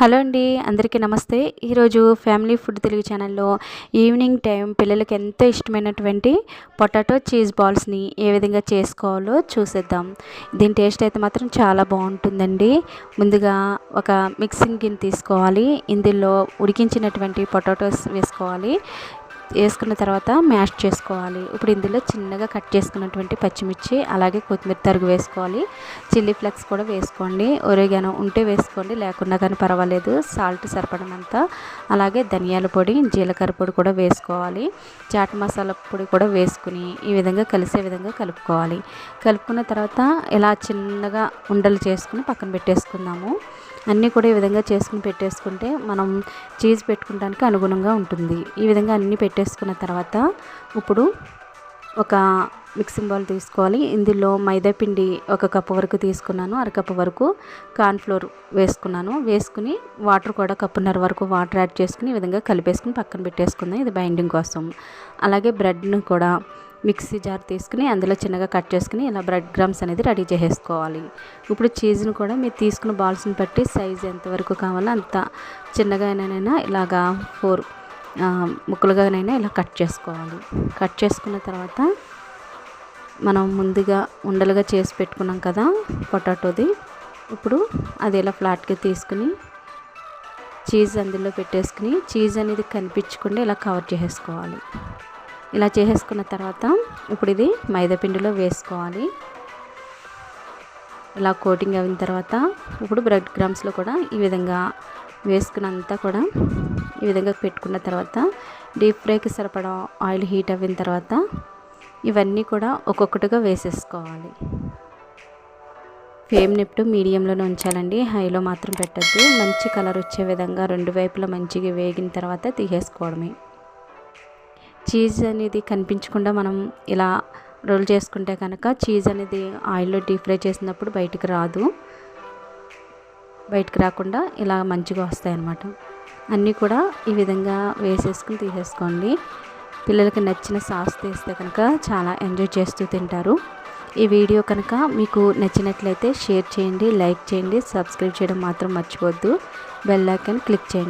Hello అండి అందరికీ నమస్తే. ఈరోజు ఫ్యామిలీ ఫుడ్ తెలుగు ఛానల్లో ఈవినింగ్ టైం పిల్లలకి ఎంతో ఇష్టమైనటువంటి పొటాటో చీజ్ బాల్స్ని ఏ విధంగా చేసుకోవాలో చూసేద్దాం. దీని టేస్ట్ అయితే మాత్రం చాలా బాగుంటుందండి. ముందుగా ఒక మిక్సింగ్ గిన్నె తీసుకోవాలి. ఇందులో ఉడికించినటువంటి పొటాటోస్ వేసుకోవాలి. వేసుకున్న తర్వాత మ్యాష్ చేసుకోవాలి. ఇప్పుడు ఇందులో చిన్నగా కట్ చేసుకున్నటువంటి పచ్చిమిర్చి అలాగే కొత్తిమీర తరుగు వేసుకోవాలి. చిల్లీ ఫ్లెక్స్ కూడా వేసుకోండి. ఒరేగానో ఉంటే వేసుకోండి లేకున్నా కానీ పర్వాలేదు. సాల్ట్ సరిపడినంత. అలాగే ధనియాల పొడి జీలకర్ర పొడి కూడా వేసుకోవాలి. చాట్ మసాలా పొడి కూడా వేసుకుని ఈ విధంగా కలిసే విధంగా కలుపుకోవాలి. కలుపుకున్న తర్వాత ఇలా చిన్నగా ఉండలు చేసుకుని పక్కన పెట్టేసుకుందాము. అన్నీ కూడా ఈ విధంగా చేసుకుని పెట్టేసుకుంటే మనం చీజ్ పెట్టుకోవడానికి అనుగుణంగా ఉంటుంది. ఈ విధంగా అన్నీ పెట్టేసుకున్న తర్వాత ఇప్పుడు ఒక మిక్సింగ్ బౌల్ తీసుకోవాలి. ఇందులో మైదా పిండి ఒక కప్పు వరకు తీసుకున్నాను. అరకప్పు వరకు కార్న్ఫ్లోర్ వేసుకున్నాను. వేసుకుని వాటర్ కూడా కప్పున్నర వరకు వాటర్ యాడ్ చేసుకుని ఈ విధంగా కలిపేసుకుని పక్కన పెట్టేసుకుందాం. ఇది బైండింగ్ కోసం. అలాగే బ్రెడ్ను కూడా మిక్సీ జార్ తీసుకుని అందులో చిన్నగా కట్ చేసుకుని ఇలా బ్రెడ్ గ్రామ్స్ అనేది రెడీ చేసేసుకోవాలి. ఇప్పుడు చీజ్ని కూడా మీరు తీసుకున్న బాల్స్ని బట్టి సైజ్ ఎంతవరకు కావాలో అంత చిన్నగానైనా ఇలాగా ఫోర్ ముక్కలుగానైనా ఇలా కట్ చేసుకోవాలి. కట్ చేసుకున్న తర్వాత మనం ముందుగా ఉండలుగా చేసి పెట్టుకున్నాం కదా పొటాటోది. ఇప్పుడు అది ఇలా ఫ్లాట్గా తీసుకుని చీజ్ అందులో పెట్టేసుకుని చీజ్ అనేది కనిపించకుండా ఇలా కవర్ చేసేసుకోవాలి. ఇలా చేసేసుకున్న తర్వాత ఇప్పుడు ఇది మైదాపిండిలో వేసుకోవాలి. ఇలా కోటింగ్ అయిన తర్వాత ఇప్పుడు బ్రెడ్ గ్రామ్స్లో కూడా ఈ విధంగా వేసుకున్నంతా కూడా ఈ విధంగా పెట్టుకున్న తర్వాత డీప్ ఫ్రైకి సరిపడా ఆయిల్ హీట్ అయిన తర్వాత ఇవన్నీ కూడా ఒక్కొక్కటిగా వేసేసుకోవాలి. ఫ్లేమ్ నిప్టు మీడియంలోనే ఉంచాలండి. హైలో మాత్రం పెట్టద్దు. మంచి కలర్ వచ్చే విధంగా రెండు వైపులా మంచిగా వేగిన తర్వాత తీసేసుకోవడమే. చీజ్ అనేది కనిపించకుండా మనం ఇలా రోల్ చేసుకుంటే కనుక చీజ్ అనేది ఆయిల్లో డీప్ ఫ్రై చేసినప్పుడు బయటకు రాదు. బయటకు రాకుండా ఇలా మంచిగా వస్తాయి అన్నమాట. అన్నీ కూడా ఈ విధంగా వేసేసుకుని తీసేసుకోండి. పిల్లలకి నచ్చిన సాస్ తీస్తే కనుక చాలా ఎంజాయ్ చేస్తూ తింటారు. ఈ వీడియో కనుక మీకు నచ్చినట్లయితే షేర్ చేయండి లైక్ చేయండి సబ్స్క్రైబ్ చేయడం మాత్రం మర్చిపోవద్దు. బెల్ ఐకాన్ క్లిక్ చేయండి.